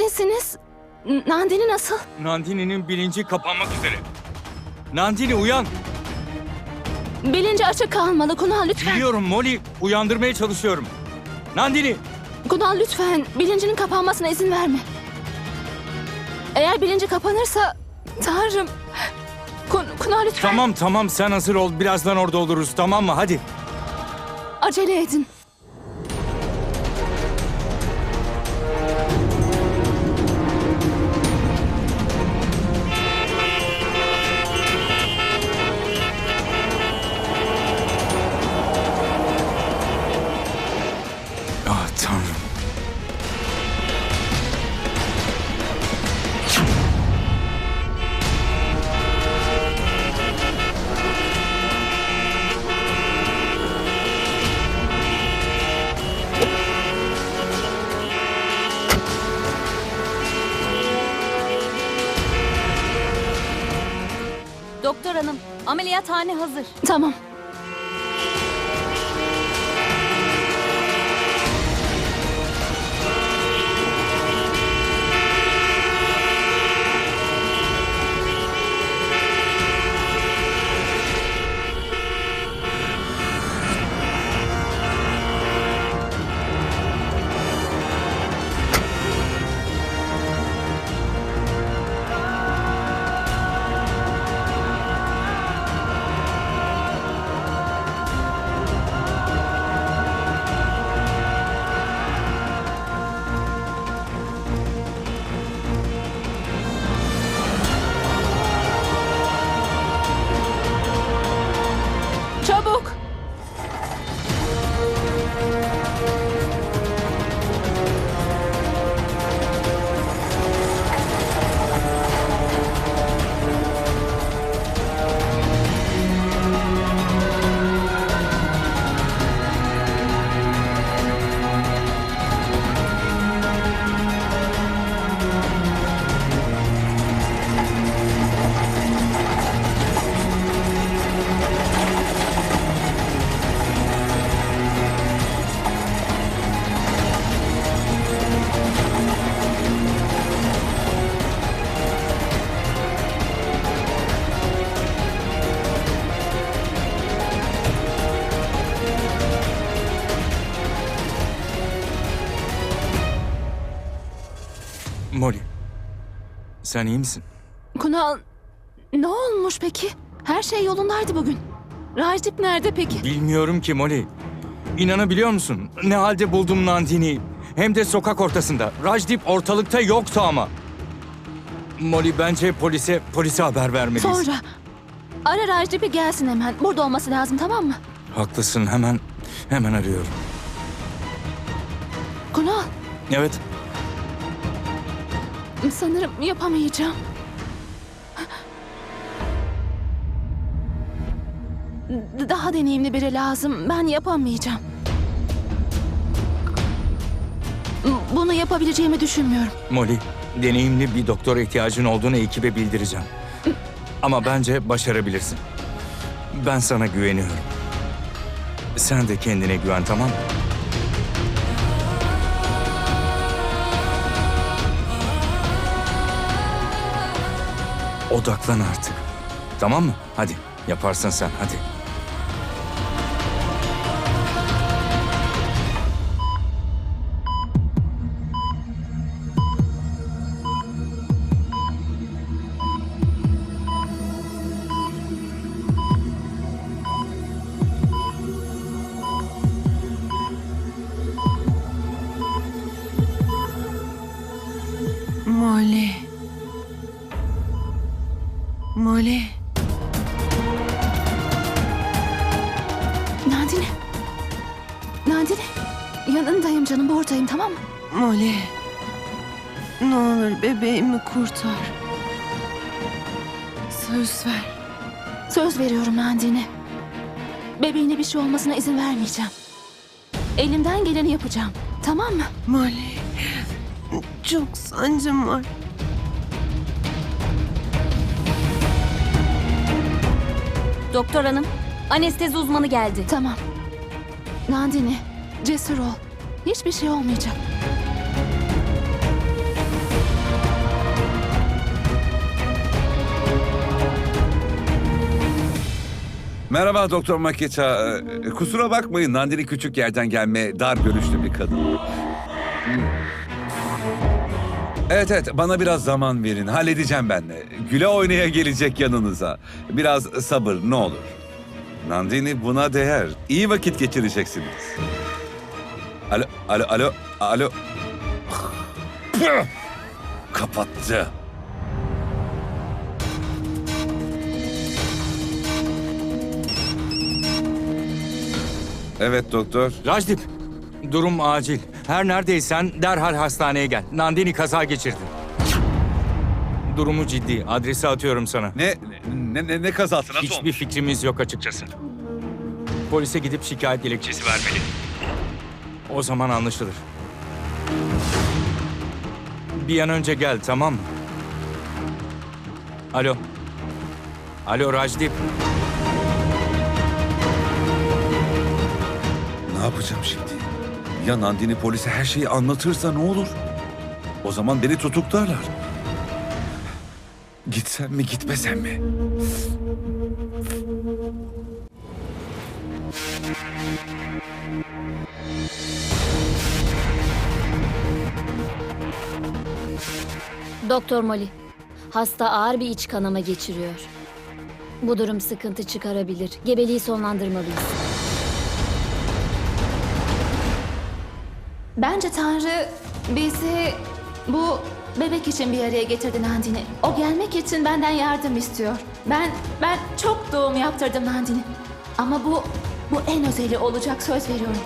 neredesiniz? N- Nandini nasıl? Nandini'nin bilinci kapanmak üzere. Nandini uyan. Bilinci açık kalmalı. Kunal lütfen. Biliyorum Molly. Uyandırmaya çalışıyorum. Nandini. Kunal lütfen. Bilincinin kapanmasına izin verme. Eğer bilinci kapanırsa... Tanrım. Kun Kunal lütfen. Tamam tamam sen hazır ol. Birazdan orada oluruz tamam mı? Hadi. Acele edin. Ameliyathane hazır. Tamam. Sen iyi misin? Kunal ne olmuş peki? Her şey yolundaydı bugün. Rajdip nerede peki? Bilmiyorum ki Molly. İnanabiliyor musun? Ne halde buldum Nandini'yi. Hem de sokak ortasında. Rajdip ortalıkta yoktu ama. Molly bence polise polise haber vermeliyiz. Sonra. Ara Rajdip'i gelsin hemen. Burada olması lazım tamam mı? Haklısın hemen hemen arıyorum. Kunal Evet. Sanırım yapamayacağım. Daha deneyimli biri lazım. Ben yapamayacağım. Bunu yapabileceğimi düşünmüyorum. Molly, deneyimli bir doktora ihtiyacın olduğunu ekibe bildireceğim. Ama bence başarabilirsin. Ben sana güveniyorum. Sen de kendine güven tamam mı? Odaklan artık. Tamam mı? Hadi yaparsın sen hadi. Nadine. Yanındayım canım buradayım tamam mı? Molly. Ne olur bebeğimi kurtar. Söz ver. Söz veriyorum Nadine. Bebeğine bir şey olmasına izin vermeyeceğim. Elimden geleni yapacağım. Tamam mı? Molly. Çok sancım var. Doktor hanım, anestezi uzmanı geldi. Tamam. Nandini, Cesur ol. Hiçbir şey olmayacak. Merhaba Doktor Makita. Ee, kusura bakmayın Nandini küçük yerden gelme dar görüşlü bir kadın. Evet evet bana biraz zaman verin. Halledeceğim ben de. Güle oynaya gelecek yanınıza. Biraz sabır ne olur. Nandini buna değer. İyi vakit geçireceksiniz. Alo, alo, alo, alo. Kapattı. Evet doktor. Rajdip, durum acil. Her neredeysen derhal hastaneye gel. Nandini kaza geçirdi. Durumu ciddi. Adresi atıyorum sana. Ne ne ne, ne kazası nasıl Hiçbir olmuş? fikrimiz yok açıkçası. Polise gidip şikayet dilekçesi vermeli. O zaman anlaşılır. Bir an önce gel tamam mı? Alo. Alo Rajdip. Ne yapacağım şimdi? Ya Nandini polise her şeyi anlatırsa ne olur? O zaman beni tutuklarlar. Gitsem mi gitmesem mi? Doktor Molly, hasta ağır bir iç kanama geçiriyor. Bu durum sıkıntı çıkarabilir. Gebeliği sonlandırmalıyız. Bence Tanrı bizi bu bebek için bir araya getirdi Nandini. O gelmek için benden yardım istiyor. Ben ben çok doğum yaptırdım Nandini. Ama bu bu en özeli olacak söz veriyorum.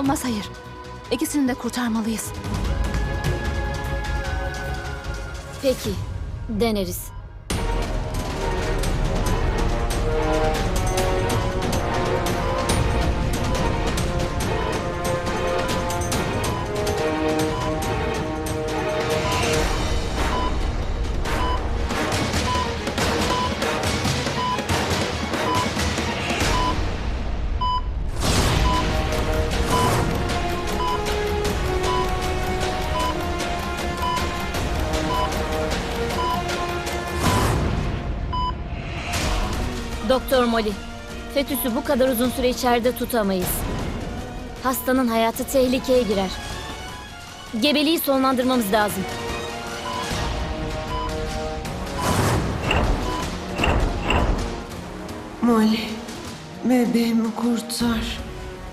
Olmaz hayır. İkisini de kurtarmalıyız. Peki, deneriz. Doktor Molly, fetüsü bu kadar uzun süre içeride tutamayız. Hastanın hayatı tehlikeye girer. Gebeliği sonlandırmamız lazım. Molly, bebeğimi kurtar.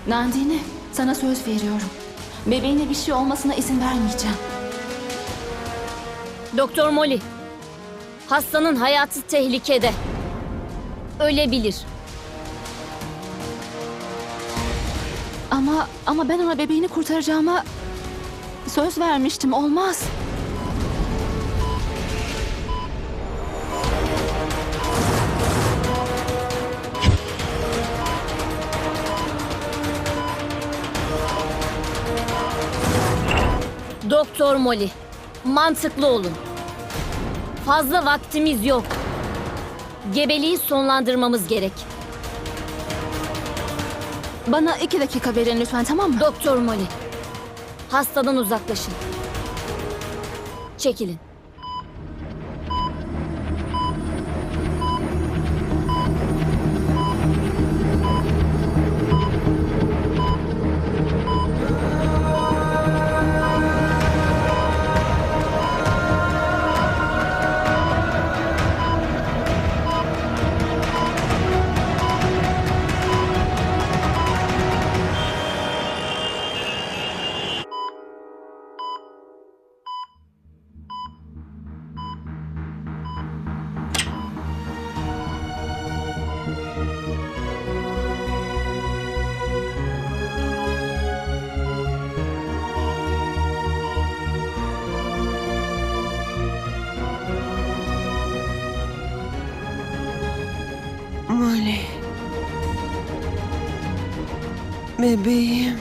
Nandini sana söz veriyorum. Bebeğine bir şey olmasına izin vermeyeceğim. Doktor Molly, hastanın hayatı tehlikede. Ölebilir. Ama ama ben ona bebeğini kurtaracağıma söz vermiştim. Olmaz. Doktor Molly, mantıklı olun. Fazla vaktimiz yok. Gebeliği sonlandırmamız gerek. Bana iki dakika verin lütfen tamam mı? Doktor Molly, hastadan uzaklaşın. Çekilin. Bebeğim.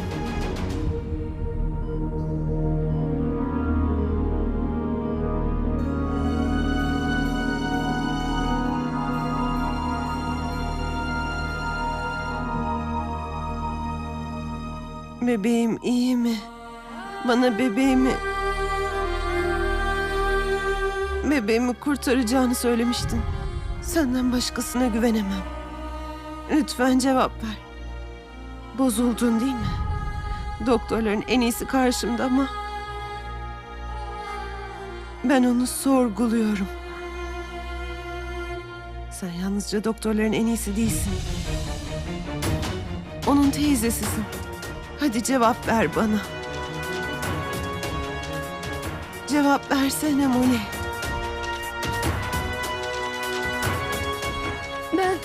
Bebeğim iyi mi? Bana bebeğimi... Bebeğimi kurtaracağını söylemiştin. Senden başkasına güvenemem. Lütfen cevap ver. Bozuldun değil mi? Doktorların en iyisi karşımda ama... Ben onu sorguluyorum. Sen yalnızca doktorların en iyisi değilsin. Onun teyzesisin. Hadi cevap ver bana. Cevap versene Molly. Ben...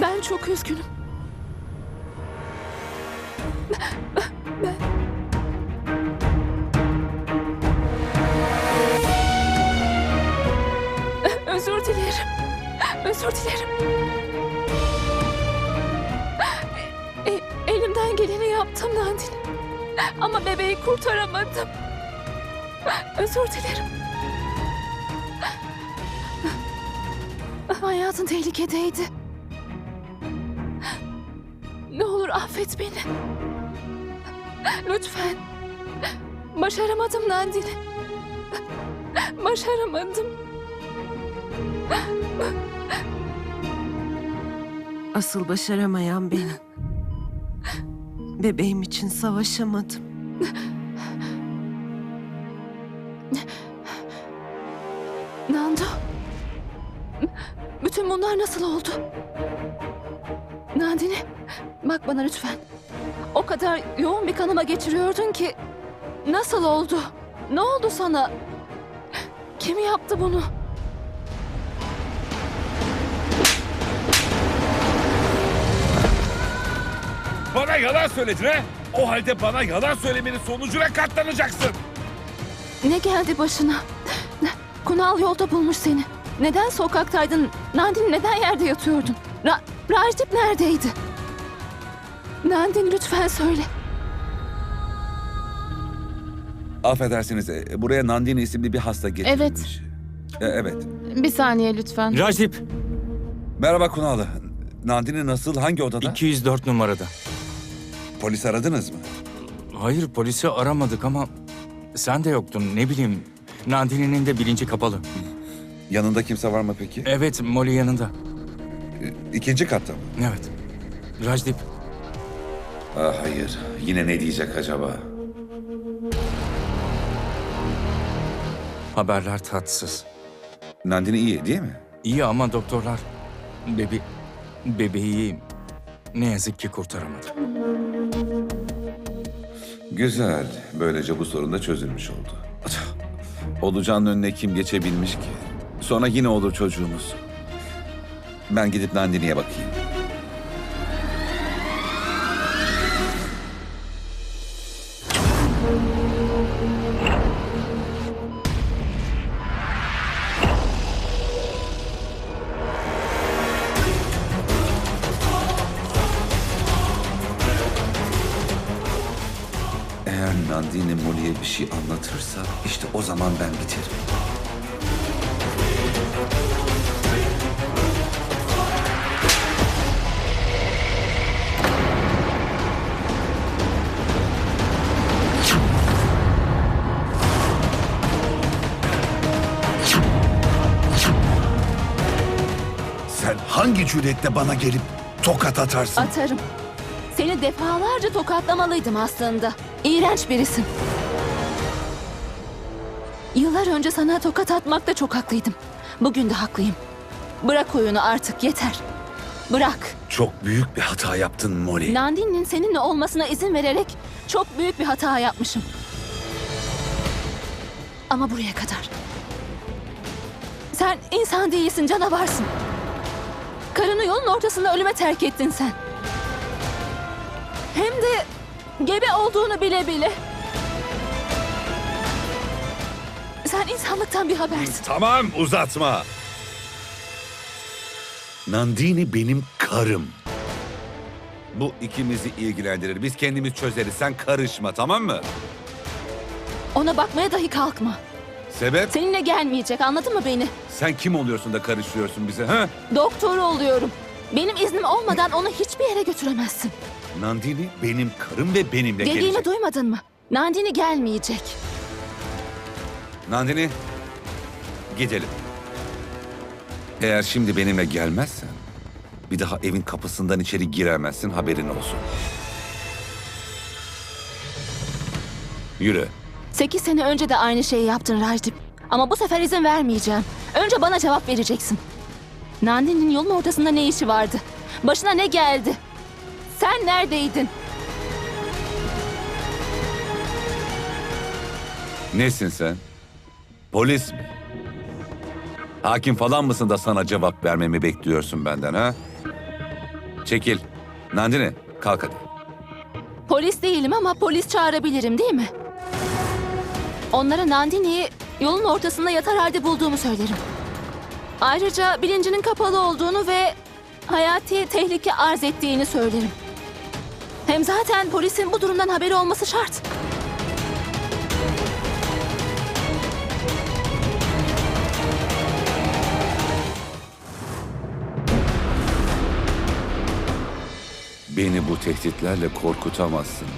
Ben çok üzgünüm. Ben... Özür dilerim. Özür dilerim. E- elimden geleni yaptım Nandini. Ama bebeği kurtaramadım. Özür dilerim. Hayatın tehlikedeydi. Ne olur affet beni. Lütfen. Başaramadım Nandini. Başaramadım. Asıl başaramayan benim. Bebeğim için savaşamadım. Nando. Bütün bunlar nasıl oldu? Nandini, bak bana lütfen. O kadar yoğun bir kanama geçiriyordun ki... Nasıl oldu? Ne oldu sana? Kim yaptı bunu? Bana yalan söyledin ha? O halde bana yalan söylemenin sonucuna katlanacaksın. Ne geldi başına? Kunal yolda bulmuş seni. Neden sokaktaydın? Nandini neden yerde yatıyordun? Ra Rajdip neredeydi? Nandini lütfen söyle. Affedersiniz, e, buraya Nandini isimli bir hasta getirilmiş. E, evet. Bir saniye lütfen. Rajdip Merhaba Kunal. Nandini nasıl, hangi odada? 204 numarada. Polis aradınız mı? Hayır polisi aramadık ama sen de yoktun ne bileyim. Nandini'nin de bilinci kapalı. Yanında kimse var mı peki? Evet Molly yanında. E, İkinci katta mı? Evet. Rajdip Ah hayır, yine ne diyecek acaba? haberler tatsız. Nandini iyi değil mi? İyi ama doktorlar bebe bebeği ne yazık ki kurtaramadı. Güzel, böylece bu sorun da çözülmüş oldu. Olacağın önüne kim geçebilmiş ki? Sonra yine olur çocuğumuz. Ben gidip Nandini'ye bakayım. Nandini Molly'e bir şey anlatırsa işte o zaman ben biterim. Sen hangi cüretle bana gelip tokat atarsın? Atarım. Seni defalarca tokatlamalıydım aslında. İğrenç birisin. Yıllar önce sana tokat atmakta çok haklıydım. Bugün de haklıyım. Bırak oyunu artık yeter. Bırak. Çok büyük bir hata yaptın Molly. Nandini'nin seninle olmasına izin vererek çok büyük bir hata yapmışım. Ama buraya kadar. Sen insan değilsin, canavarsın. Karını yolun ortasında ölüme terk ettin sen. Hem de gebe olduğunu bile bile. Sen insanlıktan bir habersin. Tamam uzatma. Nandini benim karım. Bu ikimizi ilgilendirir. Biz kendimiz çözeriz. Sen karışma tamam mı? Ona bakmaya dahi kalkma. Sebep? Seninle gelmeyecek anladın mı beni? Sen kim oluyorsun da karıştırıyorsun bize ha? Doktor oluyorum. Benim iznim olmadan onu hiçbir yere götüremezsin. Nandini benim karım ve benimle Dediğimi gelecek. duymadın mı? Nandini gelmeyecek. Nandini gidelim. Eğer şimdi benimle gelmezsen bir daha evin kapısından içeri giremezsin haberin olsun. Yürü. Sekiz sene önce de aynı şeyi yaptın Rajdip. Ama bu sefer izin vermeyeceğim. Önce bana cevap vereceksin. Nandini'nin yolun ortasında ne işi vardı? Başına ne geldi? Sen neredeydin? Nesin sen? Polis mi? Hakim falan mısın da sana cevap vermemi bekliyorsun benden ha? Çekil. Nandine kalk hadi. Polis değilim ama polis çağırabilirim değil mi? Onlara Nandini'yi yolun ortasında yatar halde bulduğumu söylerim. Ayrıca bilincinin kapalı olduğunu ve hayati tehlike arz ettiğini söylerim. Hem zaten polisin bu durumdan haberi olması şart. Beni bu tehditlerle korkutamazsın.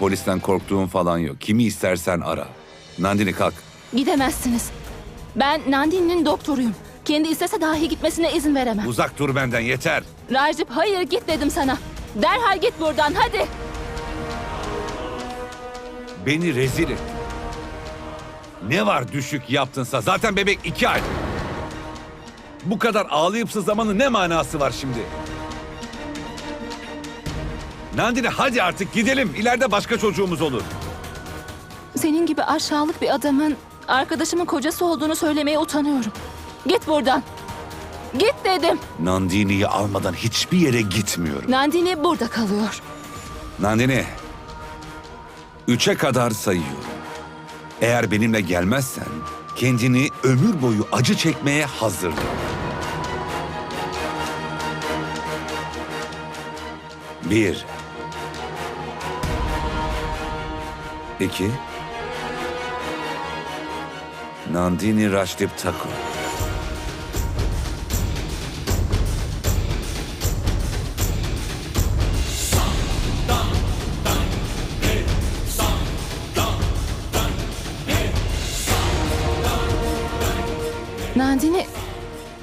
Polisten korktuğum falan yok. Kimi istersen ara. Nandini kalk. Gidemezsiniz. Ben Nandini'nin doktoruyum. Kendi istese dahi gitmesine izin veremem. Uzak dur benden yeter. Rajip hayır git dedim sana. Derhal git buradan hadi. Beni rezil et. Ne var düşük yaptınsa zaten bebek iki ay. Bu kadar ağlayıp sızlamanın ne manası var şimdi? Nandine hadi artık gidelim. İleride başka çocuğumuz olur. Senin gibi aşağılık bir adamın arkadaşımın kocası olduğunu söylemeye utanıyorum. Git buradan. Git dedim. Nandini'yi almadan hiçbir yere gitmiyorum. Nandini burada kalıyor. Nandini, üçe kadar sayıyorum. Eğer benimle gelmezsen kendini ömür boyu acı çekmeye hazırla. Bir. İki. Nandini Rajdip Thakur.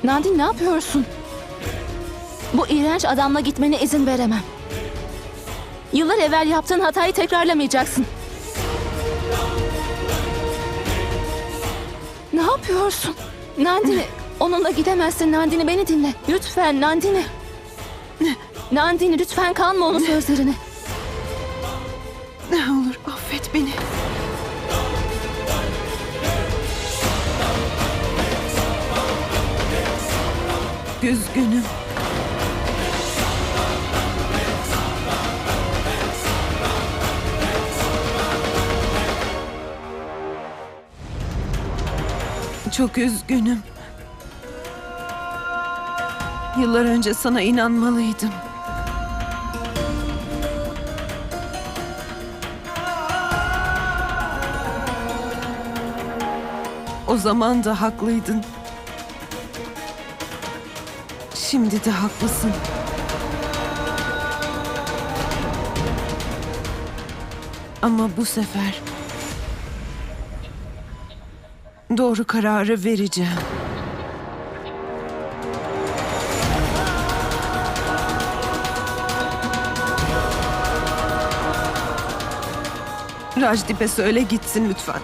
Nandini ne yapıyorsun? Bu iğrenç adamla gitmene izin veremem. Yıllar evvel yaptığın hatayı tekrarlamayacaksın. Ne yapıyorsun? Nandini, onunla gidemezsin Nandini beni dinle. Lütfen Nandini. Nandini lütfen kanma onun sözlerine. Ne olur affet beni. Üzgünüm. Çok üzgünüm. Yıllar önce sana inanmalıydım. O zaman da haklıydın. Şimdi de haklısın. Ama bu sefer doğru kararı vereceğim. Rajdip'e söyle gitsin lütfen.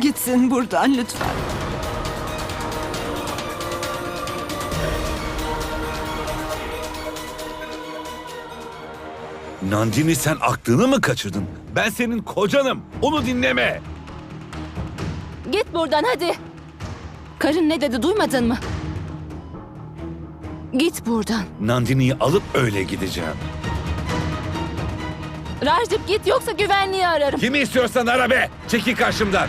Gitsin buradan lütfen. Nandini sen aklını mı kaçırdın? Ben senin kocanım. Onu dinleme. Git buradan hadi. Karın ne dedi duymadın mı? Git buradan. Nandini'yi alıp öyle gideceğim. Rajdip git yoksa güvenliği ararım. Kimi istiyorsan ara be. Çekil karşımdan.